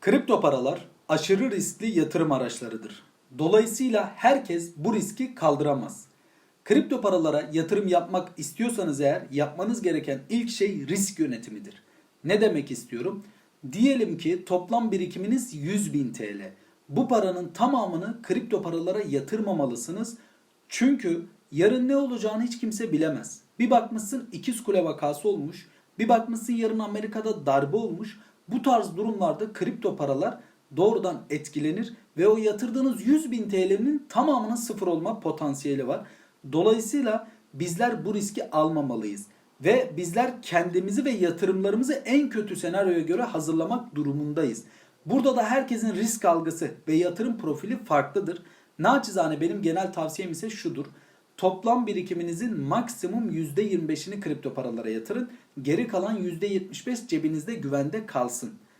Kripto paralar aşırı riskli yatırım araçlarıdır. Dolayısıyla herkes bu riski kaldıramaz. Kripto paralara yatırım yapmak istiyorsanız eğer yapmanız gereken ilk şey risk yönetimidir. Ne demek istiyorum? Diyelim ki toplam birikiminiz 100 bin TL. Bu paranın tamamını kripto paralara yatırmamalısınız. Çünkü yarın ne olacağını hiç kimse bilemez. Bir bakmışsın ikiz kule vakası olmuş. Bir bakmışsın yarın Amerika'da darbe olmuş. Bu tarz durumlarda kripto paralar doğrudan etkilenir ve o yatırdığınız 100 bin TL'nin tamamının sıfır olma potansiyeli var. Dolayısıyla bizler bu riski almamalıyız. Ve bizler kendimizi ve yatırımlarımızı en kötü senaryoya göre hazırlamak durumundayız. Burada da herkesin risk algısı ve yatırım profili farklıdır. Naçizane benim genel tavsiyem ise şudur. Toplam birikiminizin maksimum %25'ini kripto paralara yatırın. Geri kalan %75 cebinizde güvende kalsın.